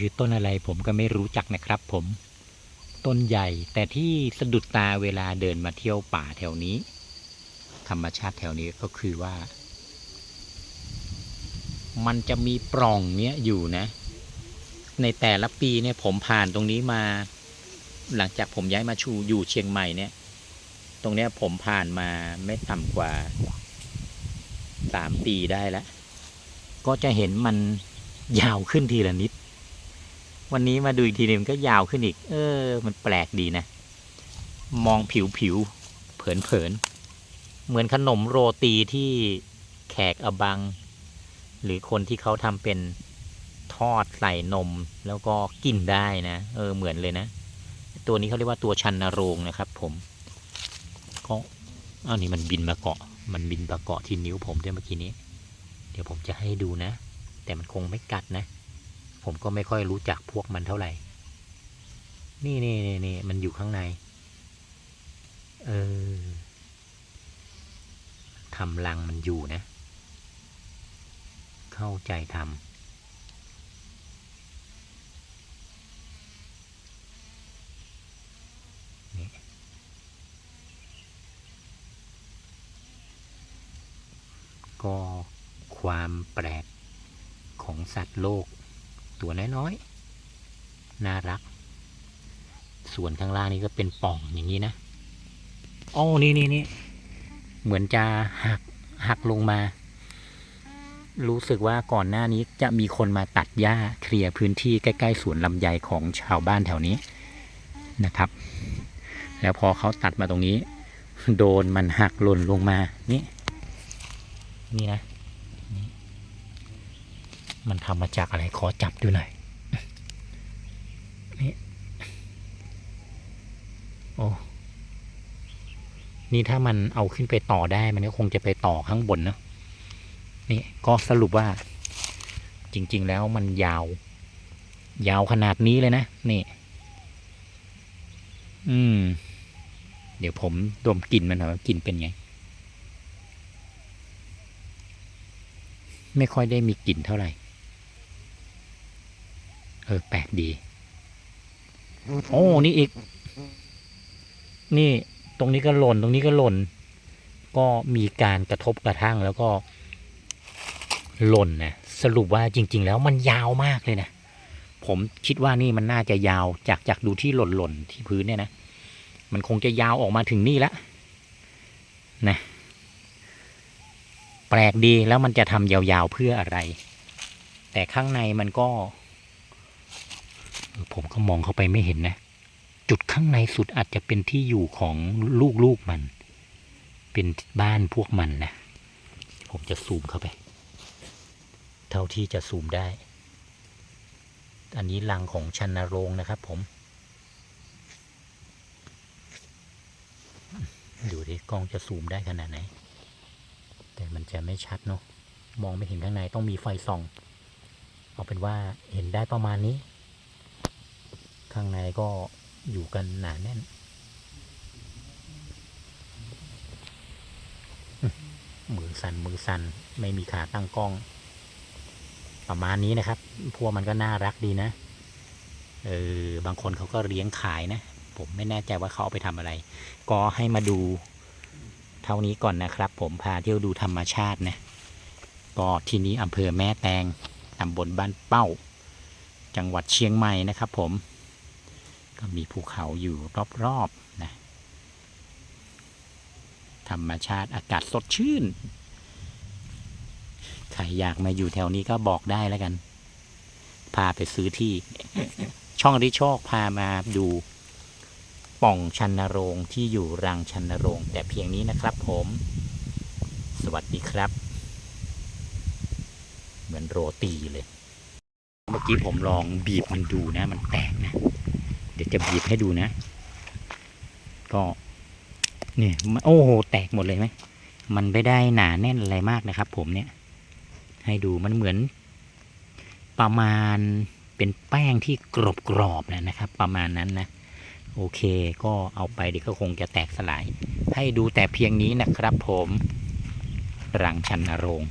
คือต้นอะไรผมก็ไม่รู้จักนะครับผม ต้นใหญ่แต่ที่สะดุดตาเวลาเดินมาเที่ยวป่าแถวนี้ ธรรมชาติแถวนี้ก็คือว่า มันจะมีปล่องเนี้ยอยู่นะ ในแต่ละปีเนี่ยผมผ่านตรงนี้มา หลังจากผมย้ายมาชูอยู่เชียงใหม่เนี่ย ตรงเนี้ยผมผ่านมาไม่ต่ำกว่าสามปีได้แล้ว ก็จะเห็นมันยาวขึ้นทีละนิด วันนี้มาดูอีกทีนึงก็ยาวขึ้นอีก เออ มันแปลกดีนะ มองผิวผิวเผินเผินเหมือนขนมโรตีที่แขกอบัง หรือคนที่เขาทำเป็นทอดใส่นมแล้วก็กินได้นะ เออ เหมือนเลยนะ ตัวนี้เขาเรียกว่าตัวชันนโรงนะครับ ผมก็อ้าวนี่มันบินมาเกาะ มันบินมาเกาะที่นิ้วผมด้วยเมื่อกี้นี้ เดี๋ยวผมจะให้ดูนะ แต่มันคงไม่กัดนะ ผมก็ไม่ค่อยรู้จักพวกมันเท่าไหร่ นี่นี่นี่นี่มันอยู่ข้างใน เออทำรังมันอยู่นะ เข้าใจทำก็ความแปลกของสัตว์โลก ตัวน้อยๆ น่ารัก ส่วนข้างล่างนี่ก็เป็นป่องอย่างนี้นะโอ๋อนี่นี่นี่เหมือนจะหักหักลงมา รู้สึกว่าก่อนหน้านี้จะมีคนมาตัดหญ้าเคลียร์พื้นที่ใกล้ๆสวนลำไยของชาวบ้านแถวนี้นะครับ แล้วพอเขาตัดมาตรงนี้ โดนมันหักหล่นลงมานี่นี่นะ มันทำมาจากอะไรขอจับดูหน่อยนี่โอ้นี่ถ้ามันเอาขึ้นไปต่อได้มันก็คงจะไปต่อข้างบนเนอะนี่ก็สรุปว่า จริง ๆ แล้วมันยาว ยาวขนาดนี้เลยนะ นี่ อืม เดี๋ยวผมดมกลิ่นมันหน่อยว่ากลิ่นเป็นไง ไม่ค่อยได้มีกลิ่นเท่าไหร่ เออแปลกดี โอ้นี่อีก นี่ตรงนี้ก็หล่น ตรงนี้ก็หล่น ก็มีการกระทบกระทั่งแล้วก็ หล่นนะสรุปว่าจริง ๆ แล้วมันยาวมากเลยนะผมคิดว่านี่มันน่าจะยาวจากจากดูที่หล่นหล่นที่พื้นเนี่ยนะ มันคงจะยาวออกมาถึงนี่ล้วนะแปลกดีแล้วมันจะทำยาวๆเพื่ออะไร แต่ข้างในมันก็ ผมก็มองเข้าไปไม่เห็นนะ จุดข้างในสุดอาจจะเป็นที่อยู่ของลูกๆมัน เป็นบ้านพวกมันนะ ผมจะซูมเข้าไป เท่าที่จะซูมได้ อันนี้รังของชันนโรงนะครับผม ดูดิกล้องจะซูมได้ขนาดไหน แต่มันจะไม่ชัดเนาะมองไม่เห็นข้างในต้องมีไฟส่อง เอาเป็นว่าเห็นได้ประมาณนี้ ข้างในก็อยู่กันหนาแน่น มือสั่นมือสั่นไม่มีขาตั้งกล้อง ประมาณนี้นะครับ พวกมันก็น่ารักดีนะ เออ บางคนเขาก็เลี้ยงขายนะ ผมไม่แน่ใจว่าเขาเอาไปทำอะไร ก็ให้มาดูเท่านี้ก่อนนะครับ ผมพาเที่ยวดูธรรมชาตินะ ก็ที่นี้อำเภอแม่แตงตำบลบ้านเป้า จังหวัดเชียงใหม่นะครับผม ก็มีภูเขาอยู่รอบๆนะธรรมชาติอากาศสดชื่น ใครอยากมาอยู่แถวนี้ก็บอกได้แล้วกัน พาไปซื้อที่ ช่องริโชคพามาดูป่องชันนรงที่อยู่รังชันนรง แต่เพียงนี้นะครับผม สวัสดีครับ เหมือนโรตีเลย เมื่อกี้ผมลองบีบมันดูนะ มันแตกนะ เดี๋ยวจะบีบให้ดูนะ ก็เนี่ยโอ้โหแตกหมดเลยไหมมันไม่ได้หนาแน่นอะไรมากนะครับ ผมเนี่ย ให้ดูมันเหมือน ประมาณเป็นแป้งที่กรอบๆนะนะครับ ประมาณนั้นนะ โอเค ก็เอาไปเดี๋ยวก็คงจะแตกสลาย ให้ดูแต่เพียงนี้นะครับ ผม รังชันนรงค์